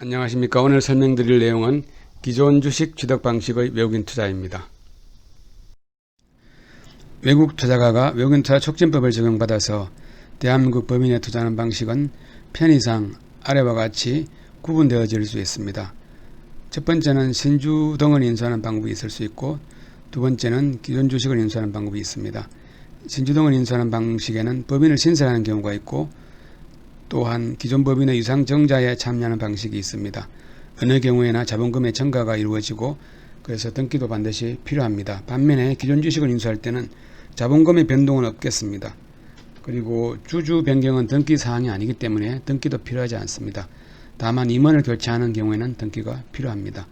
안녕하십니까. 오늘 설명드릴 내용은 기존 주식 취득 방식의 외국인 투자입니다. 외국 투자가가 외국인 투자 촉진법을 적용받아서 대한민국 법인에 투자하는 방식은 편의상 아래와 같이 구분되어질 수 있습니다. 첫 번째는 신주 등을 인수하는 방법이 있을 수 있고 두 번째는 기존 주식을 인수하는 방법이 있습니다. 신주 등을 인수하는 방식에는 법인을 신설하는 경우가 있고 또한 기존 법인의 유상증자에 참여하는 방식이 있습니다. 어느 경우에나 자본금의 증가가 이루어지고 그래서 등기도 반드시 필요합니다. 반면에 기존 주식을 인수할 때는 자본금의 변동은 없겠습니다. 그리고 주주 변경은 등기 사항이 아니기 때문에 등기도 필요하지 않습니다. 다만 임원을 교체하는 경우에는 등기가 필요합니다.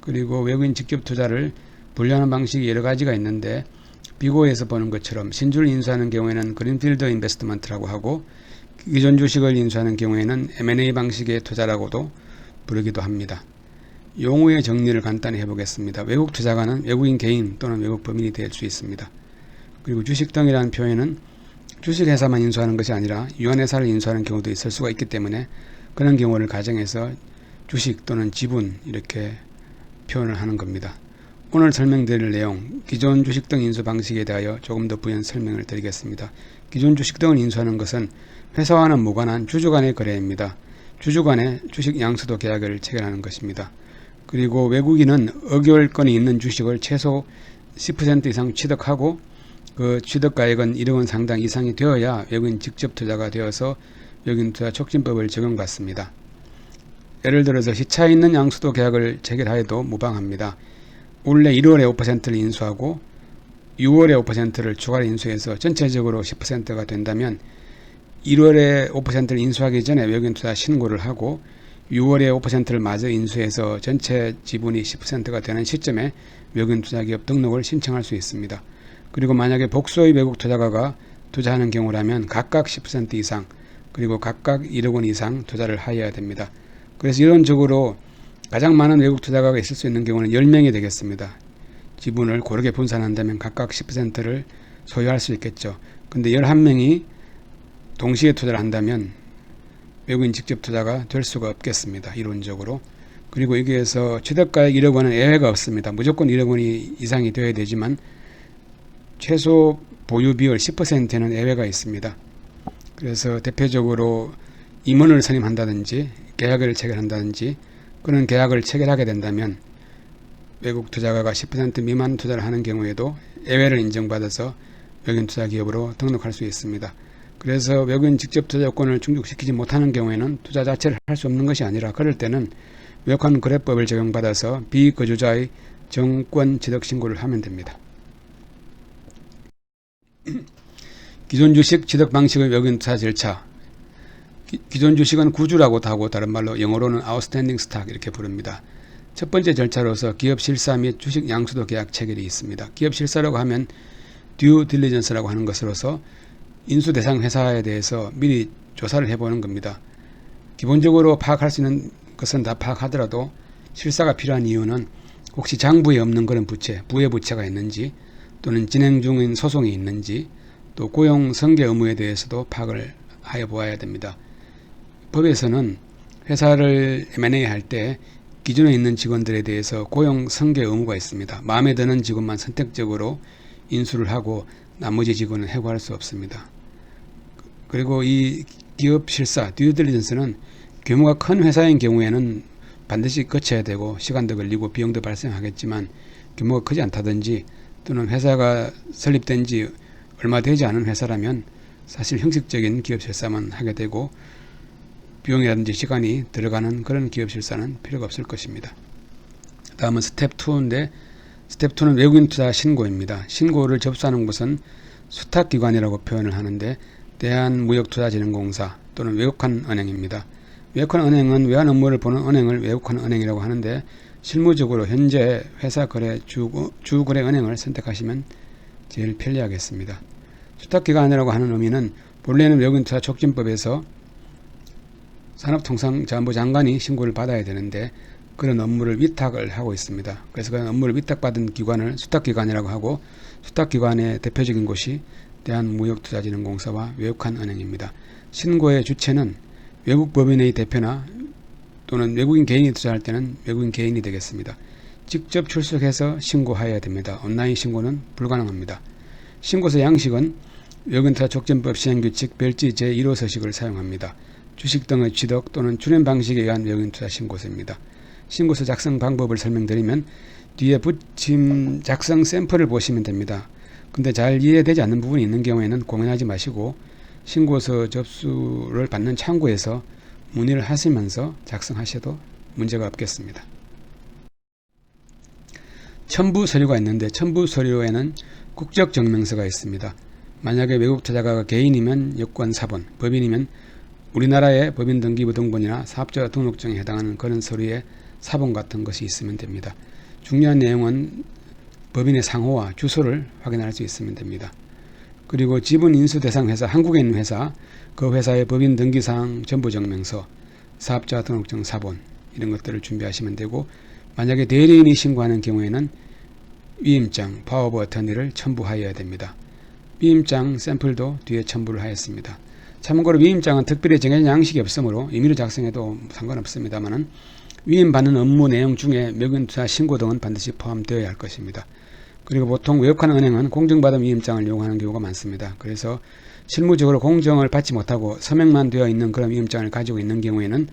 그리고 외국인 직접 투자를 분류하는 방식이 여러 가지가 있는데 비고에서 보는 것처럼 신주를 인수하는 경우에는 그린필드 인베스트먼트라고 하고 기존 주식을 인수하는 경우에는 M&A 방식의 투자라고도 부르기도 합니다. 용어의 정리를 간단히 해보겠습니다. 외국 투자가는 외국인 개인 또는 외국 법인이 될 수 있습니다. 그리고 주식 등이라는 표현은 주식회사만 인수하는 것이 아니라 유한회사를 인수하는 경우도 있을 수가 있기 때문에 그런 경우를 가정해서 주식 또는 지분 이렇게 표현을 하는 겁니다. 오늘 설명드릴 내용 기존 주식 등 인수 방식에 대하여 조금 더 부연 설명을 드리겠습니다. 기존 주식 등을 인수하는 것은 회사와는 무관한 주주 간의 거래입니다. 주주 간의 주식 양수도 계약을 체결하는 것입니다. 그리고 외국인은 의결권이 있는 주식을 최소 10% 이상 취득하고 그 취득가액은 1억 원 상당 이상이 되어야 외국인 직접 투자가 되어서 외국인 투자 촉진법을 적용받습니다. 예를 들어서 시차 있는 양수도 계약을 체결하여도 무방합니다. 올해 1월에 5%를 인수하고 6월에 5%를 추가로 인수해서 전체적으로 10%가 된다면 1월에 5%를 인수하기 전에 외국인 투자 신고를 하고 6월에 5%를 마저 인수해서 전체 지분이 10%가 되는 시점에 외국인 투자기업 등록을 신청할 수 있습니다. 그리고 만약에 복수의 외국 투자가가 투자하는 경우라면 각각 10% 이상 그리고 각각 1억 원 이상 투자를 하여야 됩니다. 그래서 이론적으로 가장 많은 외국 투자가가 있을 수 있는 경우는 10명이 되겠습니다. 지분을 고르게 분산한다면 각각 10%를 소유할 수 있겠죠. 근데 11명이 동시에 투자를 한다면 외국인 직접 투자가 될 수가 없겠습니다. 이론적으로. 그리고 여기에서 최대가액 1억 원은 예외가 없습니다. 무조건 1억 원이 이상이 되어야 되지만 최소 보유 비율 10%는 예외가 있습니다. 그래서 대표적으로 임원을 선임한다든지 계약을 체결한다든지 그런 계약을 체결하게 된다면 외국 투자가가 10% 미만 투자를 하는 경우에도 예외를 인정받아서 외국인 투자 기업으로 등록할 수 있습니다. 그래서 외국인 직접 투자 요건을 충족시키지 못하는 경우에는 투자 자체를 할 수 없는 것이 아니라 그럴 때는 외국환 거래법을 적용받아서 비거주자의 정권 취득 신고를 하면 됩니다. 기존 주식 취득 방식의 외국인 투자 절차 기, 존 주식은 구주라고도 하고 다른 말로 영어로는 outstanding stock 이렇게 부릅니다. 첫 번째 절차로서 기업 실사 및 주식 양수도 계약 체결이 있습니다. 기업 실사라고 하면 due diligence라고 하는 것으로서 인수 대상 회사에 대해서 미리 조사를 해보는 겁니다. 기본적으로 파악할 수 있는 것은 다 파악하더라도 실사가 필요한 이유는 혹시 장부에 없는 그런 부채, 부의 부채가 있는지 또는 진행 중인 소송이 있는지 또 고용 성계 의무에 대해서도 파악을 하여 보아야 됩니다. 법에서는 회사를 M&A 할 때 기존에 있는 직원들에 대해서 고용 성계 의무가 있습니다. 마음에 드는 직원만 선택적으로 인수를 하고 나머지 직원은 해고할 수 없습니다. 그리고 이 기업 실사 듀딜리전스는 규모가 큰 회사인 경우에는 반드시 거쳐야 되고 시간도 걸리고 비용도 발생하겠지만 규모가 크지 않다든지 또는 회사가 설립된 지 얼마 되지 않은 회사라면 사실 형식적인 기업 실사만 하게 되고 비용이라든지 시간이 들어가는 그런 기업 실사는 필요가 없을 것입니다. 다음은 스텝 2인데 스텝 2는 외국인 투자 신고입니다. 신고를 접수하는 곳은 수탁기관이라고 표현을 하는데 대한무역투자진흥공사 또는 외국한 은행입니다. 외국한 은행은 외환 업무를 보는 은행을 외국한 은행이라고 하는데 실무적으로 현재 회사 거래 주, 주거래 은행을 선택하시면 제일 편리하겠습니다. 수탁기관이라고 하는 의미는 본래는 외국인 투자 촉진법에서 산업통상자원부 장관이 신고를 받아야 되는데 그런 업무를 위탁을 하고 있습니다. 그래서 그런 업무를 위탁받은 기관을 수탁기관이라고 하고 수탁기관의 대표적인 곳이 대한무역투자진흥공사와 외국한 은행입니다. 신고의 주체는 외국 법인의 대표나 또는 외국인 개인이 투자할 때는 외국인 개인이 되겠습니다. 직접 출석해서 신고하여야 됩니다. 온라인 신고는 불가능합니다. 신고서 양식은 외국인투자 촉진법 시행규칙 별지 제1호 서식을 사용합니다. 주식 등의 취득 또는 출연 방식에 의한 외국인투자 신고서입니다. 신고서 작성 방법을 설명드리면 뒤에 붙임 작성 샘플을 보시면 됩니다. 근데 잘 이해되지 않는 부분이 있는 경우에는 고민하지 마시고 신고서 접수를 받는 창구에서 문의를 하시면서 작성하셔도 문제가 없겠습니다. 첨부 서류가 있는데 첨부 서류에는 국적 증명서가 있습니다. 만약에 외국 투자가가 개인이면 여권 사본, 법인이면 우리나라의 법인 등기부 등본이나 사업자 등록증에 해당하는 그런 서류의 사본 같은 것이 있으면 됩니다. 중요한 내용은 법인의 상호와 주소를 확인할 수 있으면 됩니다. 그리고 지분 인수 대상 회사, 한국에 있는 회사, 그 회사의 법인 등기사항 전부 증명서, 사업자 등록증 사본 이런 것들을 준비하시면 되고 만약에 대리인이 신고하는 경우에는 위임장, 파워버 어터니를 첨부하여야 됩니다. 위임장 샘플도 뒤에 첨부를 하였습니다. 참고로 위임장은 특별히 정해진 양식이 없으므로 임의로 작성해도 상관없습니다만은 위임받는 업무 내용 중에 명의투자 신고 등은 반드시 포함되어야 할 것입니다. 그리고 보통 외국하는 은행은 공정받은 위임장을 요구하는 경우가 많습니다. 그래서 실무적으로 공정을 받지 못하고 서명만 되어 있는 그런 위임장을 가지고 있는 경우에는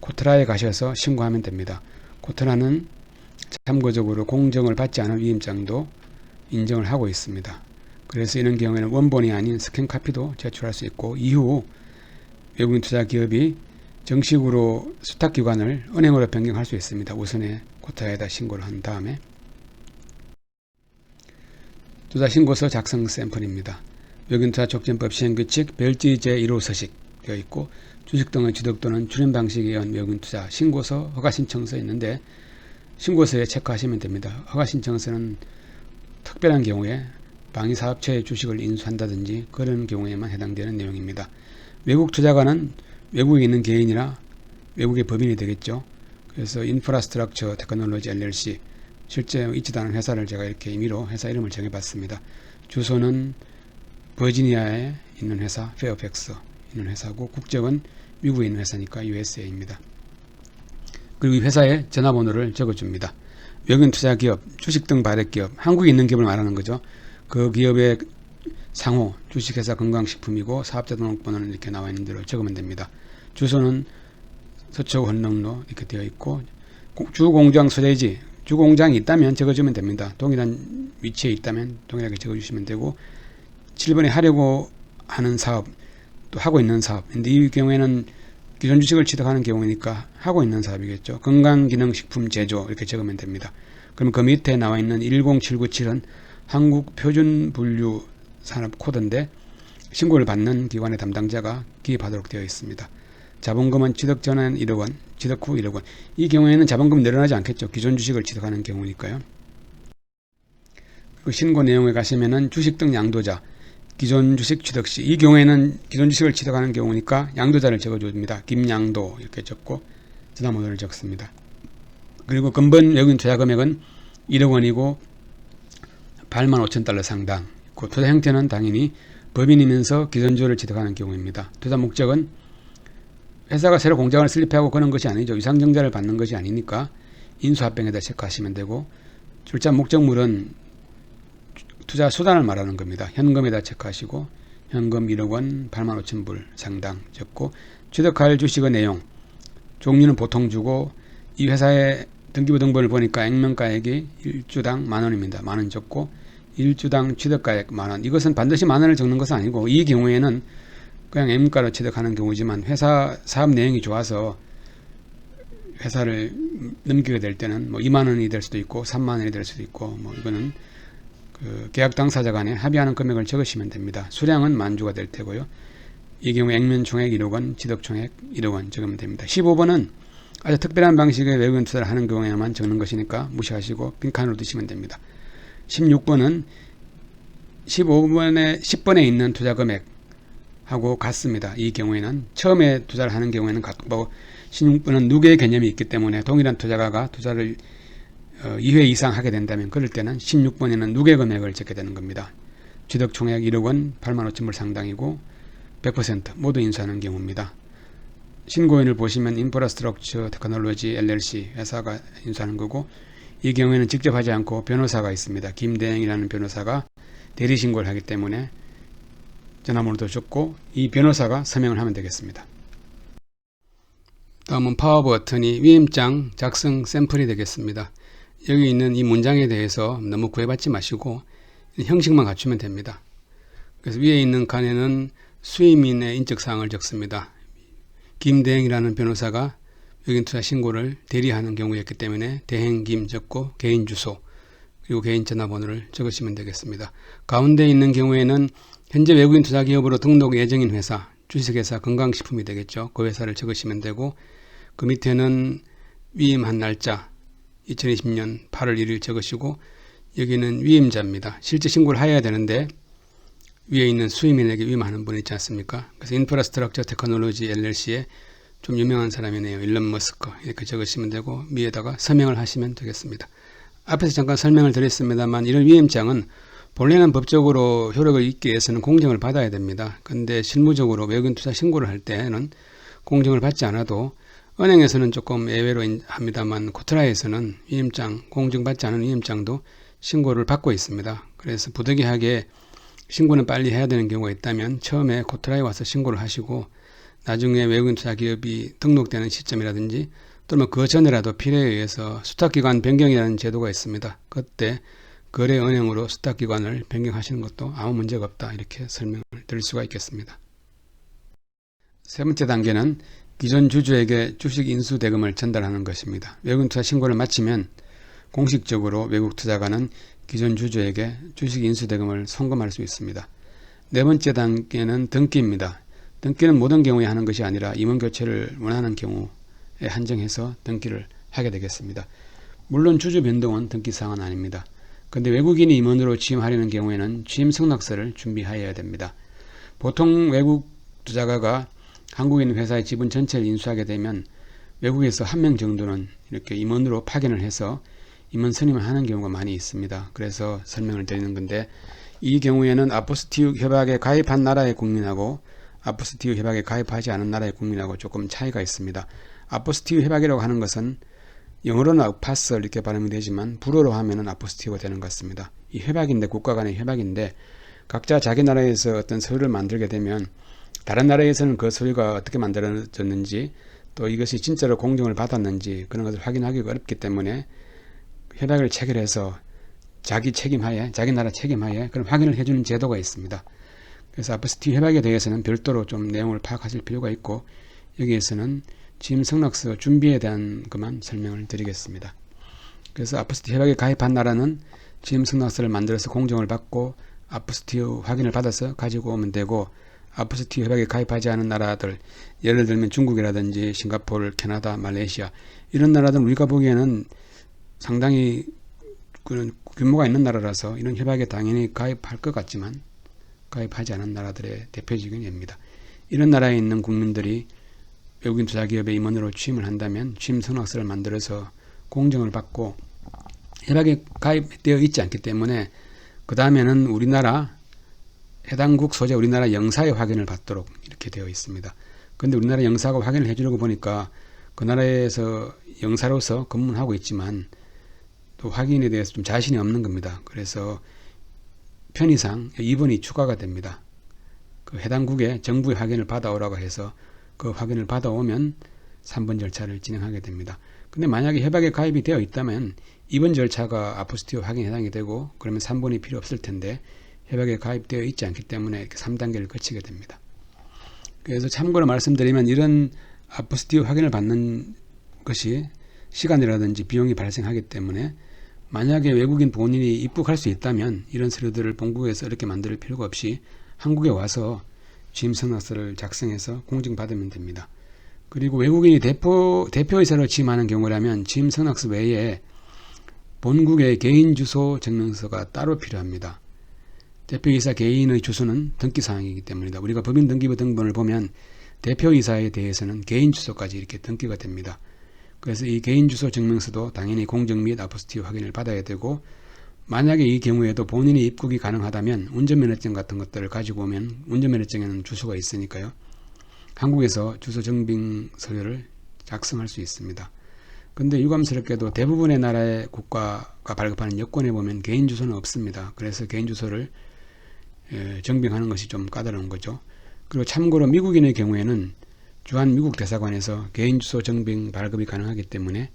코트라에 가셔서 신고하면 됩니다. 코트라는 참고적으로 공정을 받지 않은 위임장도 인정을 하고 있습니다. 그래서 이런 경우에는 원본이 아닌 스캔 카피도 제출할 수 있고 이후 외국인 투자 기업이 정식으로 수탁기관을 은행으로 변경할 수 있습니다. 우선에 코타에다 신고를 한 다음에 투자신고서 작성 샘플입니다. 외국인투자 촉진법 시행규칙 별지 제1호 서식 되어 있고 주식 등의 취득 또는 출연 방식에 의한 외국인투자 신고서 허가신청서 있는데 신고서에 체크하시면 됩니다. 허가신청서는 특별한 경우에 방위사업체의 주식을 인수한다든지 그런 경우에만 해당되는 내용입니다. 외국 투자가는 외국에 있는 개인이나 외국의 법인이 되겠죠. 그래서 인프라스트럭처 테크놀로지 LLC 실제 않은 회사를 제가 이렇게 임의로 회사 이름을 정해봤습니다. 주소는 버지니아에 있는 회사 페어팩스 있는 회사고 국적은 미국에 있는 회사니까 USA입니다. 그리고 이 회사의 전화번호를 적어줍니다. 외국인 투자 기업, 주식 등 발행 기업, 한국에 있는 기업을 말하는 거죠. 그 기업의 상호, 주식회사 건강식품이고 사업자 등록번호는 이렇게 나와 있는 대로 적으면 됩니다. 주소는 서초 헌릉로 이렇게 되어 있고 주공장 소재지, 주공장이 있다면 적어주면 됩니다. 동일한 위치에 있다면 동일하게 적어주시면 되고 7번에 하려고 하는 사업 또 하고 있는 사업 근데 이 경우에는 기존 주식을 취득하는 경우니까 하고 있는 사업이겠죠. 건강기능식품 제조 이렇게 적으면 됩니다. 그럼 그 밑에 나와 있는 10797은 한국 표준 분류 산업 코드인데 신고를 받는 기관의 담당자가 기입하도록 되어 있습니다. 자본금은 취득 전엔 1억 원, 취득 후 1억 원. 이 경우에는 자본금이 늘어나지 않겠죠. 기존 주식을 취득하는 경우니까요. 그 신고 내용에 가시면은 주식 등 양도자, 기존 주식 취득 시, 이 경우에는 기존 주식을 취득하는 경우니까 양도자를 적어줍니다. 김양도 이렇게 적고 전화번호를 적습니다. 그리고 근본 외국인 투자 금액은 1억 원이고 8만 5천 달러 상당. 그 투자 형태는 당연히 법인이면서 기존주를 취득하는 경우입니다. 투자 목적은 회사가 새로 공장을 설립하고 그런 것이 아니죠. 유상증자를 받는 것이 아니니까 인수합병에다 체크하시면 되고 출자 목적물은 투자 수단을 말하는 겁니다. 현금에다 체크하시고 현금 1억 원 8만 5천 불 상당 적고 취득할 주식의 내용 종류는 보통 주고 이 회사의 등기부 등본을 보니까 액면가액이 1주당 만 원입니다. 만원 적고 1주당 취득가액 만 원. 이것은 반드시 만 원을 적는 것은 아니고 이 경우에는 그냥 M가로 취득하는 경우지만 회사 사업 내용이 좋아서 회사를 넘기게 될 때는 뭐 2만 원이 될 수도 있고 3만 원이 될 수도 있고 뭐 이거는 그 계약 당사자 간에 합의하는 금액을 적으시면 됩니다. 수량은 만주가 될 테고요. 이 경우 액면 총액 1억 원, 지득 총액 1억 원 적으면 됩니다. 15번은 아주 특별한 방식의 외국인 투자를 하는 경우에만 적는 것이니까 무시하시고 빈칸으로 두시면 됩니다. 16번은 15번에 10번에 있는 투자 금액 하고 같습니다. 이 경우에는 처음에 투자를 하는 경우에는 같고 16번은 누계의 개념이 있기 때문에 동일한 투자가가 투자를 어, 2회 이상 하게 된다면 그럴 때는 16번에는 누계 금액을 적게 되는 겁니다. 취득 총액 1억 원 8만 5천 불 상당이고 100% 모두 인수하는 경우입니다. 신고인을 보시면 인프라스트럭처 테크놀로지 LLC 회사가 인수하는 거고 이 경우에는 직접 하지 않고 변호사가 있습니다. 김대행이라는 변호사가 대리 신고를 하기 때문에 전화번호도 줬고 이 변호사가 서명을 하면 되겠습니다. 다음은 파워브 어터니 위임장 작성 샘플이 되겠습니다. 여기 있는 이 문장에 대해서 너무 구애받지 마시고 형식만 갖추면 됩니다. 그래서 위에 있는 칸에는 수임인의 인적사항을 적습니다. 김대행이라는 변호사가 외국인 투자 신고를 대리하는 경우였기 때문에 대행김 적고 개인 주소 그리고 개인 전화번호를 적으시면 되겠습니다. 가운데 있는 경우에는 현재 외국인 투자 기업으로 등록 예정인 회사, 주식회사 건강식품이 되겠죠. 그 회사를 적으시면 되고 그 밑에는 위임한 날짜 2020년 8월 1일 적으시고 여기는 위임자입니다. 실제 신고를 해야 되는데 위에 있는 수임인에게 위임하는 분 있지 않습니까? 그래서 인프라스트럭처 테크놀로지 LLC에 좀 유명한 사람이네요. 일론 머스크 이렇게 적으시면 되고 위에다가 서명을 하시면 되겠습니다. 앞에서 잠깐 설명을 드렸습니다만 이런 위임장은 본래는 법적으로 효력을 있기 위해서는 공정을 받아야 됩니다. 근데 실무적으로 외국인 투자 신고를 할 때는 공정을 받지 않아도 은행에서는 조금 예외로 합니다만 코트라에서는 위임장 공정받지 않은 위임장도 신고를 받고 있습니다. 그래서 부득이하게 신고는 빨리 해야 되는 경우가 있다면 처음에 코트라에 와서 신고를 하시고 나중에 외국인 투자 기업이 등록되는 시점이라든지 또는 그 전에라도 필요에 의해서 수탁기관 변경이라는 제도가 있습니다. 그때 거래은행으로 수탁기관을 변경하시는 것도 아무 문제가 없다 이렇게 설명을 드릴 수가 있겠습니다. 세 번째 단계는 기존 주주에게 주식 인수 대금을 전달하는 것입니다. 외국인 투자 신고를 마치면 공식적으로 외국 투자가는 기존 주주에게 주식 인수 대금을 송금할 수 있습니다. 네 번째 단계는 등기입니다. 등기는 모든 경우에 하는 것이 아니라 임원 교체를 원하는 경우에 한정해서 등기를 하게 되겠습니다. 물론 주주 변동은 등기 사항은 아닙니다. 근데 외국인이 임원으로 취임하려는 경우에는 취임 승낙서를 준비하여야 됩니다. 보통 외국 투자가가 한국인 회사의 지분 전체를 인수하게 되면 외국에서 한 명 정도는 이렇게 임원으로 파견을 해서 임원 선임을 하는 경우가 많이 있습니다. 그래서 설명을 드리는 건데 이 경우에는 아포스티우 협약에 가입한 나라의 국민하고 아포스티우 협약에 가입하지 않은 나라의 국민하고 조금 차이가 있습니다. 아포스티우 협약이라고 하는 것은 영어로는 아파스 이렇게 발음이 되지만 불어로 하면은 아포스티우가 되는 것 같습니다. 이 협약인데 국가 간의 협약인데 각자 자기 나라에서 어떤 서류를 만들게 되면 다른 나라에서는 그 서류가 어떻게 만들어졌는지 또 이것이 진짜로 공정을 받았는지 그런 것을 확인하기가 어렵기 때문에 협약을 체결해서 자기 책임하에 자기 나라 책임하에 그런 확인을 해주는 제도가 있습니다. 그래서 아포스티 협약에 대해서는 별도로 좀 내용을 파악하실 필요가 있고 여기에서는 지임 승낙서 준비에 대한 것만 설명을 드리겠습니다. 그래서 아포스티 협약에 가입한 나라는 지임 승낙서를 만들어서 공정을 받고 아포스티어 확인을 받아서 가지고 오면 되고 아포스티 협약에 가입하지 않은 나라들 예를 들면 중국이라든지 싱가포르, 캐나다, 말레이시아 이런 나라들은 우리가 보기에는 상당히 그런 규모가 있는 나라라서 이런 협약에 당연히 가입할 것 같지만 가입하지 않은 나라들의 대표적인 예입니다. 이런 나라에 있는 국민들이 외국인 투자기업의 임원으로 취임을 한다면 취임 선악서를 만들어서 공정을 받고 협약에 가입되어 있지 않기 때문에 그 다음에는 우리나라 해당국 소재 우리나라 영사의 확인을 받도록 이렇게 되어 있습니다. 그런데 우리나라 영사가 확인을 해주려고 보니까 그 나라에서 영사로서 근무하고 있지만 또 확인에 대해서 좀 자신이 없는 겁니다. 그래서 편의상 2번이 추가가 됩니다. 그 해당국에 정부의 확인을 받아오라고 해서 그 확인을 받아오면 3번 절차를 진행하게 됩니다. 근데 만약에 협약에 가입이 되어 있다면 2번 절차가 아포스티오 확인에 해당이 되고 그러면 3번이 필요 없을 텐데 협약에 가입되어 있지 않기 때문에 이렇게 3단계를 거치게 됩니다. 그래서 참고로 말씀드리면 이런 아포스티오 확인을 받는 것이 시간이라든지 비용이 발생하기 때문에 만약에 외국인 본인이 입국할 수 있다면 이런 서류들을 본국에서 이렇게 만들 필요가 없이 한국에 와서 취임 선언서를 작성해서 공증받으면 됩니다. 그리고 외국인이 대표, 대표이사로 취임하는 경우라면 취임 선언서 외에 본국의 개인 주소 증명서가 따로 필요합니다. 대표이사 개인의 주소는 등기사항이기 때문이다. 우리가 법인 등기부 등본을 보면 대표이사에 대해서는 개인 주소까지 이렇게 등기가 됩니다. 그래서 이 개인 주소 증명서도 당연히 공정 및 아포스티 확인을 받아야 되고 만약에 이 경우에도 본인이 입국이 가능하다면 운전면허증 같은 것들을 가지고 오면 운전면허증에는 주소가 있으니까요. 한국에서 주소 증빙 서류를 작성할 수 있습니다. 근데 유감스럽게도 대부분의 나라의 국가가 발급하는 여권에 보면 개인 주소는 없습니다. 그래서 개인 주소를 예, 정빙하는 것이 좀 까다로운 거죠. 그리고 참고로 미국인의 경우에는 주한 미국 대사관에서 개인 주소 정빙 발급이 가능하기 때문에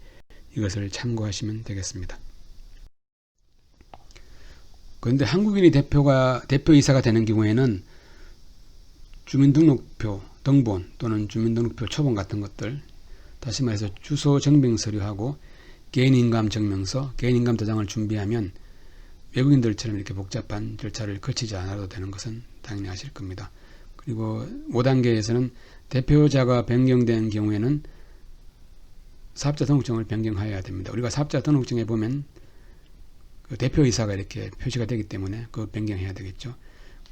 이것을 참고하시면 되겠습니다. 그런데 한국인이 대표가 대표이사가 되는 경우에는 주민등록표 등본 또는 주민등록표 초본 같은 것들 다시 말해서 주소 증빙 서류하고 개인인감 증명서, 개인인감 도장을 준비하면 외국인들처럼 이렇게 복잡한 절차를 거치지 않아도 되는 것은 당연히 아실 겁니다. 그리고 5단계에서는 대표자가 변경된 경우에는 사업자 등록증을 변경하여야 됩니다. 우리가 사업자 등록증에 보면 그 대표이사가 이렇게 표시가 되기 때문에 그 변경해야 되겠죠.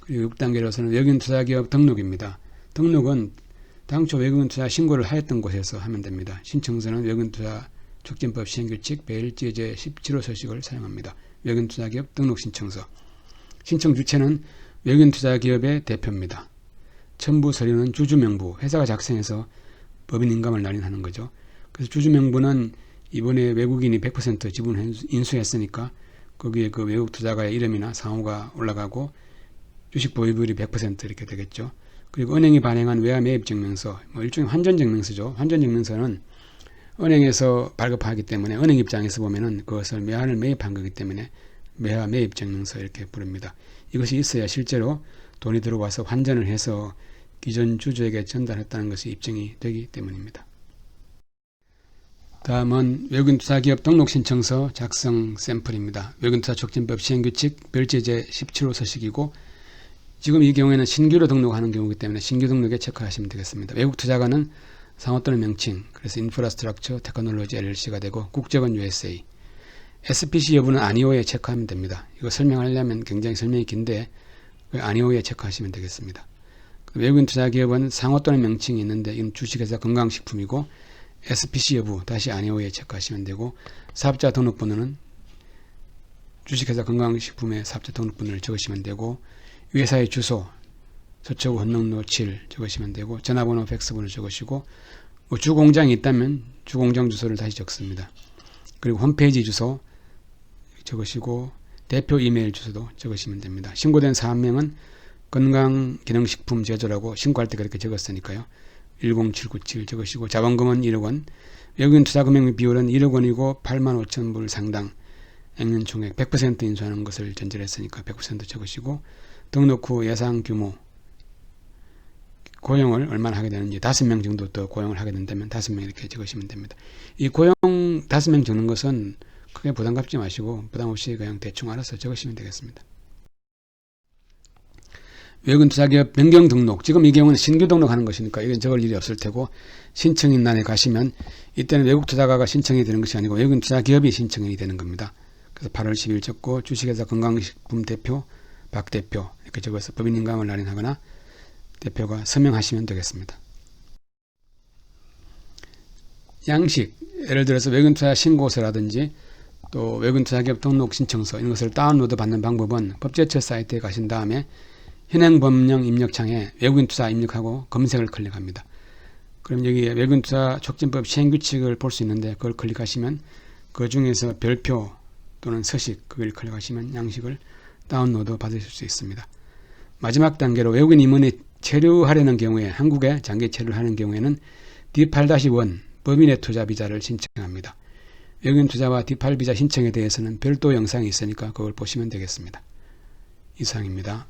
그리고 6단계로서는 외국인 투자기업 등록입니다. 등록은 당초 외국인 투자 신고를 하였던 곳에서 하면 됩니다. 신청서는 외국인 투자 촉진법 시행규칙 배일제제 17호 서식을 사용합니다. 외국인 투자기업 등록 신청서. 신청 주체는 외국인 투자기업의 대표입니다. 첨부 서류는 주주명부, 회사가 작성해서 법인 인감을 날인하는 거죠. 그래서 주주명부는 이번에 외국인이 100% 지분 인수했으니까 거기에 그 외국 투자가의 이름이나 상호가 올라가고 주식 보유율이 100% 이렇게 되겠죠. 그리고 은행이 발행한 외화 매입 증명서, 뭐 일종의 환전 증명서죠. 환전 증명서는 은행에서 발급하기 때문에 은행 입장에서 보면은 그것을 매화를 매입한 거기 때문에 매화 매입 증명서 이렇게 부릅니다. 이것이 있어야 실제로 돈이 들어와서 환전을 해서 기존 주주에게 전달했다는 것이 입증이 되기 때문입니다. 다음은 외국인 투자기업 등록 신청서 작성 샘플입니다. 외국인 투자 촉진법 시행규칙 별제제 17호 서식이고 지금 이 경우에는 신규로 등록하는 경우이기 때문에 신규 등록에 체크하시면 되겠습니다. 외국 투자가는 상호 또는 명칭, 그래서 인프라스트럭처 테크놀로지 LLC가 되고 국적은 USA. SPC 여부는 아니오에 체크하면 됩니다. 이거 설명하려면 굉장히 설명이 긴데 그 아니오에 체크하시면 되겠습니다. 외국인 투자기업은 상호 또는 명칭이 있는데 이건 주식회사 건강식품이고 SPC 여부 다시 아니오에 체크하시면 되고 사업자 등록번호는 주식회사 건강식품의 사업자 등록번호를 적으시면 되고 회사의 주소 서초구 헌릉로 7 적으시면 되고 전화번호 팩스번호 적으시고 뭐 주공장이 있다면 주공장 주소를 다시 적습니다. 그리고 홈페이지 주소 적으시고 대표 이메일 주소도 적으시면 됩니다. 신고된 사업명은 건강기능식품 제조라고 신고할 때 그렇게 적었으니까요. 10797 적으시고 자본금은 1억 원, 외국인 투자 금액 비율은 1억 원이고 8만 5천 불 상당 액면 총액 100% 인수하는 것을 전제했으니까 100% 적으시고 등록 후 예상 규모 고용을 얼마나 하게 되는지 다섯 명 정도 더 고용을 하게 된다면 다섯 명 이렇게 적으시면 됩니다. 이 고용 다섯 명 적는 것은 크게 부담 갖지 마시고 부담 없이 그냥 대충 알아서 적으시면 되겠습니다. 외국인 투자기업 변경 등록 지금 이 경우는 신규 등록하는 것이니까 이건 적을 일이 없을 테고 신청인란에 가시면 이때는 외국 투자가가 신청이 되는 것이 아니고 외국인 투자기업이 신청이 되는 겁니다. 그래서 8월 10일 적고 주식회사 건강식품 대표 박 대표 이렇게 적어서 법인인감을 날인하거나 대표가 서명하시면 되겠습니다. 양식 예를 들어서 외국인 투자 신고서라든지 또 외국인 투자기업 등록 신청서 이런 것을 다운로드 받는 방법은 법제처 사이트에 가신 다음에 현행법령 입력창에 외국인 투자 입력하고 검색을 클릭합니다. 그럼 여기에 외국인 투자 촉진법 시행규칙을 볼 수 있는데 그걸 클릭하시면 그 중에서 별표 또는 서식 그걸 클릭하시면 양식을 다운로드 받으실 수 있습니다. 마지막 단계로 외국인 임원이 체류하려는 경우에 한국에 장기 체류를 하는 경우에는 D8-1 법인의 투자 비자를 신청합니다. 외국인 투자와 D8 비자 신청에 대해서는 별도 영상이 있으니까 그걸 보시면 되겠습니다. 이상입니다.